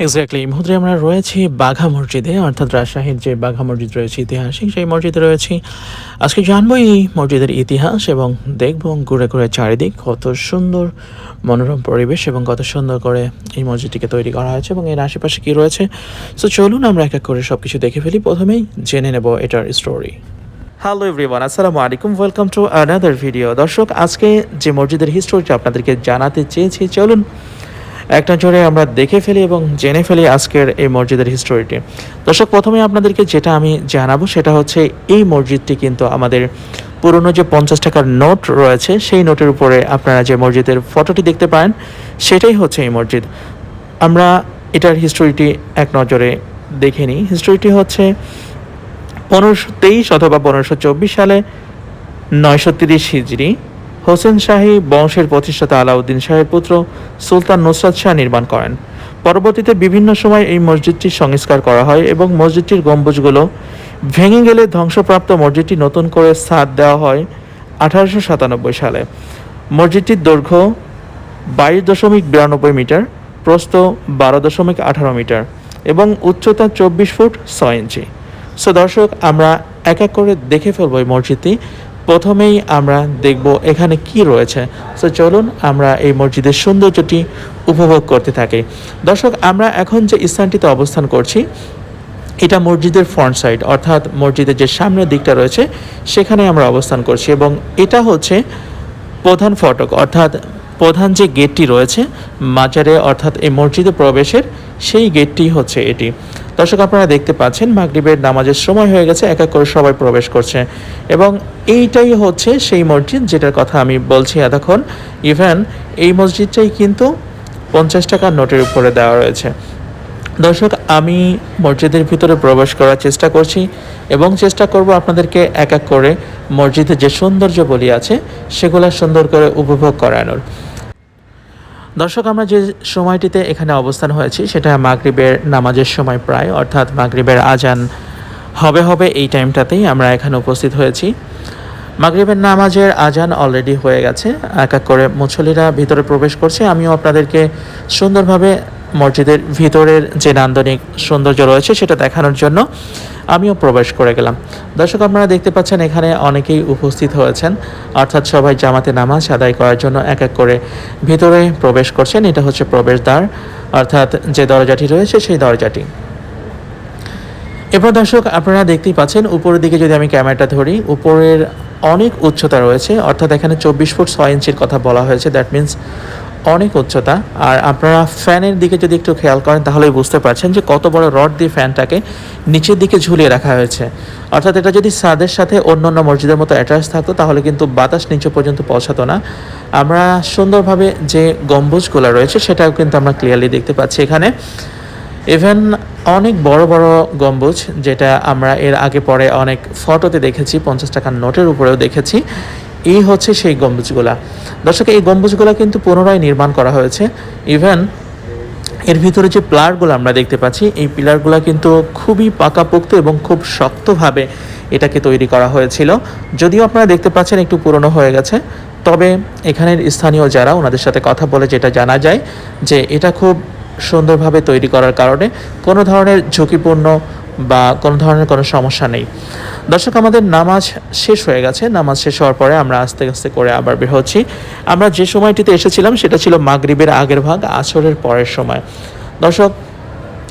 Exactly এই মুহূর্তে আমরা রয়েছি বাঘা মসজিদে, অর্থাৎ রাজশাহীর যে বাঘা মসজিদ রয়েছে ইতিহাসিক, সেই মসজিদে রয়েছি। আজকে জানব এই মসজিদের ইতিহাস এবং দেখব ঘুরে ঘুরে চারিদিক কত সুন্দর মনোরম পরিবেশ এবং কত সুন্দর করে এই মসজিদটিকে তৈরি করা হয়েছে এবং এর আশেপাশে কী রয়েছে। সো চলুন আমরা এক এক করে সব কিছু দেখে ফেলি। প্রথমেই জেনে নেব এটার স্টোরি হ্যালো এভরিওয়ান আসসালামু আলাইকুম ওয়েলকাম টু আনাদার ভিডিও দর্শক, আজকে যে মসজিদের হিস্টোরিটা আপনাদেরকে জানাতে চেয়েছি, চলুন এক নজরে আমরা দেখে ফেলি এবং জেনে ফেলি আজকের এই মসজিদের হিস্টোরিটি দর্শক, প্রথমে আপনাদেরকে যেটা আমি জানাব সেটা হচ্ছে এই মসজিদটি কিন্তু আমাদের পুরনো যে পঞ্চাশ টাকার নোট রয়েছে, সেই নোটের উপরে আপনারা যে মসজিদের ফটোটি দেখতে পান সেটাই হচ্ছে এই মসজিদ। আমরা এটার হিস্টোরিটি এক নজরে দেখে নিই। হিস্টোরিটি হচ্ছে পনেরোশো তেইশ অথবা পনেরোশো চব্বিশ সালে নয়শো তিরিশ হিজড়ি। হোসেন শাহী বংশের প্রতিষ্ঠাতা আলাউদ্দিন শাহের পুত্র সুলতান নুসরাত শাহ নির্মাণ করেন। পরবর্তীতে বিভিন্ন সময় এই মসজিদটির সংস্কার করা হয় এবং মসজিদটির গম্বুজগুলো ভেঙে গেলে ধ্বংসপ্রাপ্ত মসজিদটি নতুন করে সাদ দেওয়া হয় আঠারোশো সাতানব্বই সালে। মসজিদটির দৈর্ঘ্য বাইশ দশমিক বিরানব্বই মিটার, প্রস্থ বারো দশমিক আঠারো মিটার এবং উচ্চতা চব্বিশ ফুট ছয় ইঞ্চি। সো দর্শক, আমরা এক এক করে দেখে ফেলব এই মসজিদটি। প্রথমেই আমরা দেখব এখানে কি রয়েছে। সো চলুন আমরা এই মসজিদের সৌন্দর্যটি উপভোগ করতে থাকি। দর্শক, আমরা এখন যে স্থানটিতে অবস্থান করছি, এটা মসজিদের ফ্রন্ট সাইড অর্থাৎ মসজিদের যে সামনের দিকটা রয়েছে, সেখানে আমরা অবস্থান করছি এবং এটা হচ্ছে প্রধান ফটক, অর্থাৎ প্রধান যে গেটটি রয়েছে, মাজারে, অর্থাৎ এই মসজিদে প্রবেশের সেই গেটটি হচ্ছে এটি। দর্শক, আপনারা দেখতে পাচ্ছেন, মাগরিবের নামাজের সময় হয়ে গেছে, এক এক করে সবাই প্রবেশ করছে। এবং এইটাই হচ্ছে সেই মসজিদ যেটার কথা আমি বলছি এতক্ষণ। ইভেন, এই মসজিদটাই কিন্তু পঞ্চাশ টাকার নোটের উপরে দেওয়া রয়েছে। দর্শক, আমি মসজিদের ভিতরে প্রবেশ করার চেষ্টা করছি এবং চেষ্টা করব আপনাদেরকে এক এক করে মসজিদের যে সৌন্দর্য বলি আছে, সেগুলো সুন্দর করে উপভোগ করানোর। দর্শক, আমরা যে সময়টিতে এখানে অবস্থান হয়েছি, সেটা মাগরিবের নামাজের সময় প্রায়, অর্থাৎ মাগরিবের আজান হবে হবে এই টাইমটাতেই আমরা এখানে উপস্থিত হয়েছি। মাগরিবের নামাজের আজান অলরেডি হয়ে গেছে। এক এক করে মুছলিরা ভিতরে প্রবেশ করছে। আমিও আপনাদেরকে সুন্দরভাবে মসজিদের ভিতরের যে নান্দনিক সৌন্দর্য রয়েছে সেটা দেখানোর জন্য আমিও প্রবেশ করে গেলাম। দর্শক, আপনারা দেখতে পাচ্ছেন এখানে অনেকেই উপস্থিত হয়েছেন। অর্থাৎ সবাই জামাতে নামাজ আদায় করার জন্য এক এক করে ভিতরে প্রবেশ করছেন। এটা হচ্ছে প্রবেশদ্বার। অর্থাৎ যে দরজাটি রয়েছে সেই দরজাটি। এরপর দর্শক, আপনারা দেখতেই পাচ্ছেন উপরের দিকে যদি আমি ক্যামেরাটা ধরি, উপরের অনেক উচ্চতা রয়েছে। অর্থাৎ এখানে চব্বিশ ফুট ছয় ইঞ্চির কথা বলা হয়েছে। দ্যাট মিন্স অনেক উচ্চতা। আর আপনারা ফ্যানের দিকে যদি একটু খেয়াল করেন তাহলে বুঝতে পারছেন যে কত বড় রড দিয়ে ফ্যানটাকে নিচের দিকে ঝুলিয়ে রাখা হয়েছে। অর্থাৎ এটা যদি সাদের সাথে অন্য অন্য মসজিদের মতো অ্যাটাচ থাকতো, তাহলে কিন্তু বাতাস নিচে পর্যন্ত পৌঁছাতো না। আমরা সুন্দরভাবে যে গম্বুজগুলো রয়েছে, সেটাও কিন্তু আমরা ক্লিয়ারলি দেখতে পাচ্ছি এখানে। ইভেন অনেক বড় বড় গম্বুজ, যেটা আমরা এর আগে পরে অনেক ফটোতে দেখেছি, পঞ্চাশ টাকার নোটের উপরেও দেখেছি। এই হচ্ছে সেই গম্বুজগুলা। দর্শক, এই গম্বুজগুলা কিন্তু পুনরায় নির্মাণ করা হয়েছে। ইভেন এর ভিতরে যে পিলারগুলো আমরা দেখতে পাচ্ছি, এই পিলারগুলো কিন্তু খুবই পাকাপোক্ত এবং খুব শক্তভাবে এটাকে তৈরি করা হয়েছিল। যদিও আপনারা দেখতে পাচ্ছেন একটু পুরনো হয়ে গেছে, তবে এখানের স্থানীয় যারা, ওনাদের সাথে কথা বলে যেটা জানা যায় যে এটা খুব সুন্দরভাবে তৈরি করার কারণে কোনো ধরনের ঝুঁকিপূর্ণ বা কোনো ধরনের কোনো সমস্যা নেই। দর্শক, আমাদের নামাজ শেষ হয়ে গেছে। নামাজ শেষ হওয়ার পরে আমরা আস্তে আস্তে করে আবার বের হচ্ছি। আমরা যে সময়টিতে এসেছিলাম, সেটা ছিল মাগরিবের আগের ভাগ, আসরের পরের সময়। দর্শক,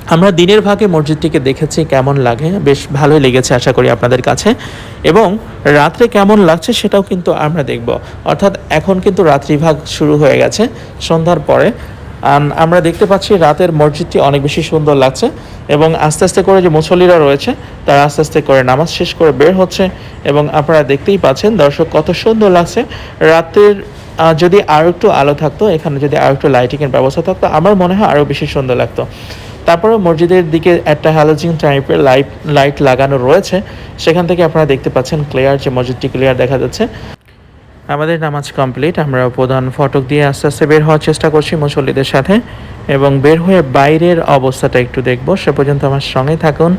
আমরা দিনের ভাগে মসজিদটিকে দেখেছি, কেমন লাগে? বেশ ভালোই লেগেছে, আশা করি আপনাদের কাছে। এবং রাত্রে কেমন লাগছে, সেটাও কিন্তু আমরা দেখব। অর্থাৎ, এখন কিন্তু রাত্রিভাগ শুরু হয়ে গেছে, সন্ধ্যার পরে। আমরা দেখতে পাচ্ছি রাতের মসজিদটি অনেক বেশি সুন্দর লাগছে এবং আস্তে আস্তে করে যে মুসল্লিরা রয়েছে, তারা আস্তে আস্তে করে নামাজ শেষ করে বের হচ্ছে এবং আপনারা দেখতেই পাচ্ছেন, দর্শক, কত সুন্দর লাগছে। রাতের যদি আরও একটু আলো থাকতো, এখানে যদি আরও একটু লাইটিংয়ের ব্যবস্থা থাকতো, আমার মনে হয় আরও বেশি সুন্দর লাগতো। তারপরে মসজিদের দিকে একটা হ্যালোজিন টাইপের লাইট লাইট লাগানো রয়েছে। সেখান থেকে আপনারা দেখতে পাচ্ছেন ক্লিয়ার যে মসজিদটি ক্লিয়ার দেখা যাচ্ছে। আমাদের নামাজ কমপ্লিট আমরা প্রধান ফটক দিয়ে আস্তে আস্তে বের হওয়ার চেষ্টা করছি মুসল্লিদের সাথে এবং বের হয়ে বাইরের অবস্থাটা একটু দেখব। সে পর্যন্ত আমার সঙ্গে থাকুন।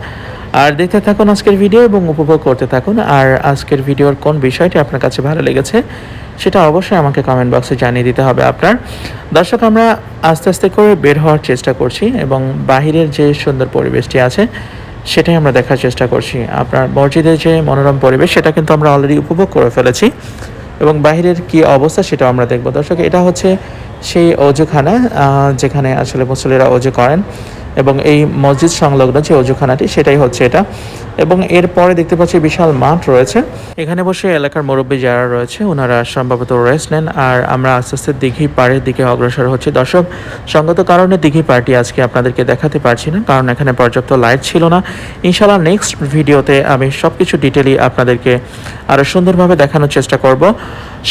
আর দেখতে থাকুন আজকের ভিডিও এবং উপভোগ করতে থাকুন। আর আজকের ভিডিওর কোন বিষয়টি আপনার কাছে ভালো লেগেছে, সেটা অবশ্যই আমাকে কমেন্ট বক্সে জানিয়ে দিতে হবে আপনার। দর্শক, আমরা আস্তে আস্তে করে বের হওয়ার চেষ্টা করছি এবং বাহিরের যে সুন্দর পরিবেশটি আছে, সেটাই আমরা দেখার চেষ্টা করছি। আপনার মসজিদের যে মনোরম পরিবেশ, সেটা কিন্তু আমরা অলরেডি উপভোগ করে ফেলেছি। এবং বাহিরের কি অবস্থা সেটাও আমরা দেখব। দর্শক, এটা হচ্ছে সেই অজুখানা যেখানে আসলে মুসলিরা অজু করেন এবং এই মসজিদ সংলগ্ন যে অজুখানাটি, সেটাই হচ্ছে এটা। এবং এরপরে দেখতে পাচ্ছি বিশাল মাঠ রয়েছে। এখানে বসে এলাকার মুরব্বী যারা রয়েছে ওনারা সম্ভবত রেস্ট নেন। আর আমরা আস্তে আস্তে দিঘি পাড়ের দিকে অগ্রসর হচ্ছি। দর্শক, সঙ্গত কারণে দিঘি পাড়টি আজকে আপনাদেরকে দেখাতে পারছি না, কারণ এখানে পর্যাপ্ত লাইট ছিল না। ইনশাল্লাহ নেক্সট ভিডিওতে আমি সব কিছু ডিটেলি আপনাদেরকে আরও সুন্দরভাবে দেখানোর চেষ্টা করব।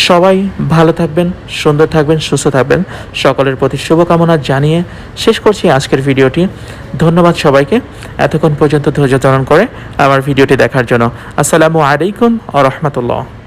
সবাই ভালো থাকবেন, সুন্দর থাকবেন, সুস্থ থাকবেন। সকলের প্রতি শুভকামনা জানিয়ে শেষ করছি আজকের ভিডিওটি। ধন্যবাদ সবাইকে। এতক্ষণ পর্যন্ত ধৈর্য ধারণ করে আমার ভিডিওটি দেখার জন্য। আসসালামু আলাইকুম আ রহমতুল্লাহ।